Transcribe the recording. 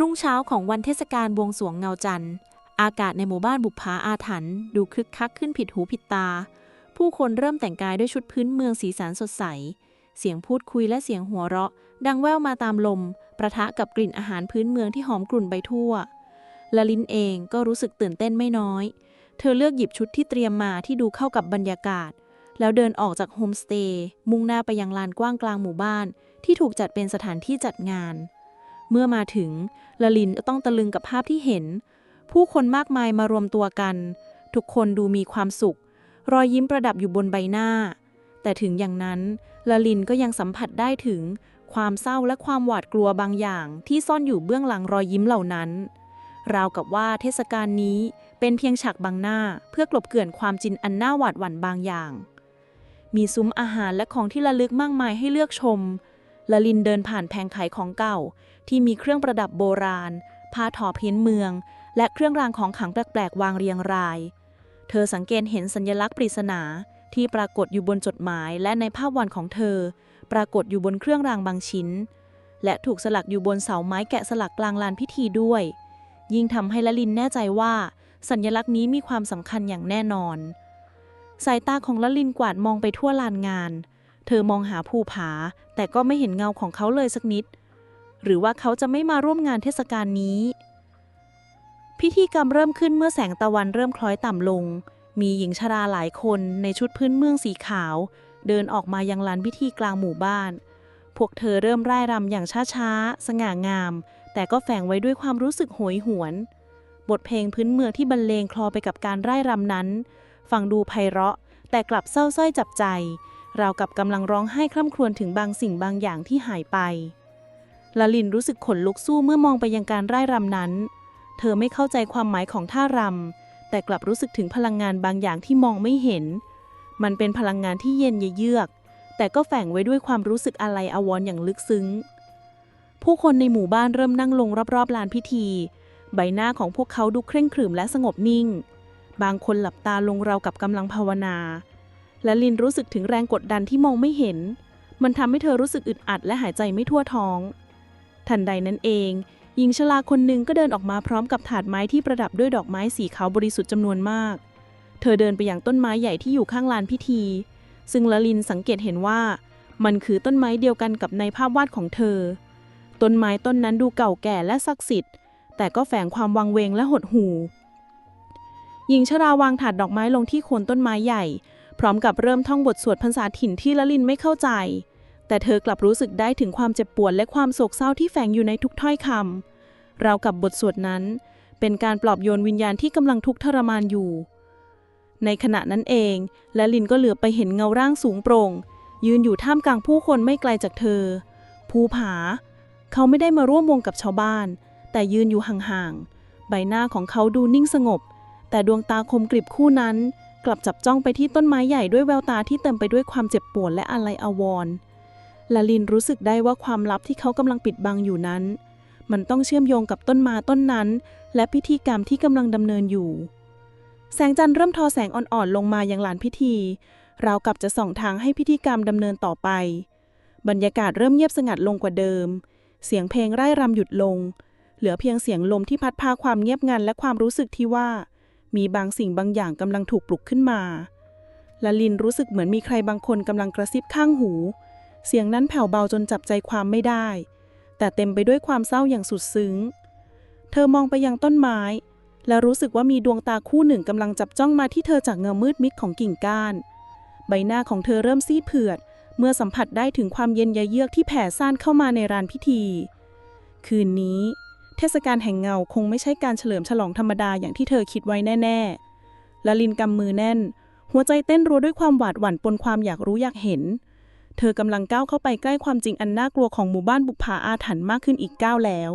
รุ่งเช้าของวันเทศกาลบวงสรวงเงาจันทร์ อากาศในหมู่บ้านบุปผาอาถรรพ์ดูคึกคักขึ้นผิดหูผิดตา ผู้คนเริ่มแต่งกายด้วยชุดพื้นเมืองสีสันสดใส เสียงพูดคุยและเสียงหัวเราะ ดังแว่วมาตามลม ประทะกับกลิ่นอาหารพื้นเมืองที่หอมกลุ่นไปทั่วละลินเองก็รู้สึกตื่นเต้นไม่น้อย เธอเลือกหยิบชุดที่เตรียมมาที่ดูเข้ากับบรรยากาศ แล้วเดินออกจากโฮมสเตย์มุ่งหน้าไปยังลานกว้างกลางหมู่บ้าน ที่ถูกจัดเป็นสถานที่จัดงาน เมื่อมาถึงลลินต้องตะลึงกับภาพที่เห็น ผู้คนมากมายมารวมตัวกัน ทุกคนดูมีความสุข รอยยิ้มประดับอยู่บนใบหน้า แต่ถึงอย่างนั้นลลินก็ยังสัมผัสได้ถึงความเศร้าและความหวาดกลัวบางอย่างที่ซ่อนอยู่เบื้องหลังรอยยิ้มเหล่านั้น ราวกับว่าเทศกาลนี้เป็นเพียงฉากบังหน้าเพื่อกลบเกลื่อนความจินอันน่าหวาดหวั่นบางอย่าง มีซุ้มอาหารและของที่ระลึกมากมายให้เลือกชม ละลินเดินผ่านแผงขายของเก่า ที่มีเครื่องประดับโบราณ ผ้าทอพื้นเมือง และเครื่องรางของขลังแปลกๆ วางเรียงราย เธอสังเกตเห็นสัญลักษณ์ปริศนาที่ปรากฏอยู่บนจดหมายและในภาพวาดของเธอ ปรากฏอยู่บนเครื่องรางบางชิ้น และถูกสลักอยู่บนเสาไม้แกะสลักกลางลานพิธีด้วย ยิ่งทำให้ละลินแน่ใจว่า สัญลักษณ์นี้มีความสำคัญอย่างแน่นอน สายตาของละลินกวาดมองไปทั่วลานงานเเธอมองหาภูผา แต่ก็ไม่เห็นเงาของเขาเลยสักนิด หรือว่าเขาจะไม่มาร่วมงานเทศกาลนี้ พิธีกรรมเริ่มขึ้นเมื่อแสงตะวันเริ่มคล้อยต่ำลง มีหญิงชราหลายคนในชุดพื้นเมืองสีขาว เดินออกมายังลานพิธีกลางหมู่บ้าน พวกเธอเริ่มร่ายรำอย่างช้าๆ สง่างาม แต่ก็แฝงไว้ด้วยความรู้สึกโหยหวน บทเพลงพื้นเมืองที่บรรเลงคลอไปกับการร่ายรำนั้น ฟังดูไพเราะ แต่กลับเศร้าส้อยจับใจ ราวกับกำลังร้องไห้คร่ำครวญถึงบางสิ่งบางอย่างที่หายไปลลินรู้สึกขนลุกสู้เมื่อมองไปยังการร่ายรำนั้น เธอไม่เข้าใจความหมายของท่ารำ แต่กลับรู้สึกถึงพลังงานบางอย่างที่มองไม่เห็น มันเป็นพลังงานที่เย็นเยือก แต่ก็แฝงไว้ด้วยความรู้สึกอะไรอวรอย่างลึกซึ้ง ผู้คนในหมู่บ้านเริ่มนั่งลงรอบๆลานพิธี ใบหน้าของพวกเขาดูเคร่งขรึมและสงบนิ่ง บางคนหลับตาลงราวกับกำลังภาวนา และลินรู้สึกถึงแรงกดดันที่มองไม่เห็น มันทำให้เธอรู้สึกอึดอัดและหายใจไม่ทั่วท้อง ทันใดนั้นเอง หญิงชราคนหนึ่งก็เดินออกมาพร้อมกับถาดไม้ที่ประดับด้วยดอกไม้สีขาวบริสุทธิ์จำนวนมาก เธอเดินไปอย่างต้นไม้ใหญ่ที่อยู่ข้างลานพิธี ซึ่งละลินสังเกตเห็นว่า มันคือต้นไม้เดียวกันกับในภาพวาดของเธอ ต้นไม้ต้นนั้นดูเก่าแก่และศักดิ์สิทธิ์ แต่ก็แฝงความวังเวงและหดหู่หญิงชราวางถาดดอกไม้ลงที่โคนต้นไม้ใหญ่ พร้อมกับเริ่มท่องบทสวดภาษาถิ่นที่ละลินไม่เข้าใจ แต่เธอกลับรู้สึกได้ถึงความเจ็บปวดและความโศกเศร้าที่แฝงอยู่ในทุกถ้อยคำราวกับบทสวดนั้น เป็นการปลอบโยนวิญญาณที่กำลังทุกข์ทรมานอยู่ ในขณะนั้นเองละลินก็เหลือไปเห็นเงาร่างสูงโปร่ง ยืนอยู่ท่ามกลางผู้คนไม่ไกลจากเธอ ภูผา เขาไม่ได้มาร่วมวงกับชาวบ้าน แต่ยืนอยู่ห่างๆใบหน้าของเขาดูนิ่งสงบ แต่ดวงตาคมกริบคู่นั้น กลับจับจ้องไปที่ต้นไม้ใหญ่ด้วยแววตาที่เต็มไปด้วยความเจ็บปวดและอาลัยอาวรณ์ลาลินรู้สึกได้ว่าความลับที่เขากำลังปิดบังอยู่นั้น มันต้องเชื่อมโยงกับต้นม้ต้นนั้น และพิธีกรรมที่กำลังดำเนินอยู่ แสงจันทร์เริ่มทอแสงอ่อนๆลงมายังลานพิธี ราวกับจะส่องทางให้พิธีกรรมดำเนินต่อไป บรรยากาศเริ่มเงียบสงัดลงกว่าเดิม เสียงเพลงไร่รำหยุดลง เหลือเพียงเสียงลมที่พัดพาความเงียบงันและความรู้สึกที่ว่า มีบางสิ่งบางอย่างกำลังถูกปลุกขึ้นมาละลินรู้สึกเหมือนมีใครบางคนกำลังกระซิบข้างหู เสียงนั้นแผ่วเบาจนจับใจความไม่ได้ แต่เต็มไปด้วยความเศร้าอย่างสุดซึ้ง เธอมองไปยังต้นไม้ และรู้สึกว่ามีดวงตาคู่หนึ่งกำลังจับจ้องมาที่เธอจากเงามืดมิดของกิ่งก้าน ใบหน้าของเธอเริ่มซีดเผือด เมื่อสัมผัสได้ถึงความเย็นยะเยือกที่แผ่ซ่านเข้ามาในรานพิธี คืนนี้ เทศกาลแห่งเงาคงไม่ใช่การเฉลิมฉลองธรรมดาอย่างที่เธอคิดไว้แน่ๆละลินกำมือแน่น หัวใจเต้นรัวด้วยความหวาดหวั่นปนความอยากรู้อยากเห็น เธอกำลังก้าวเข้าไปใกล้ความจริงอันน่ากลัวของหมู่บ้านบุปผาอาถรรพ์มากขึ้นอีกก้าวแล้ว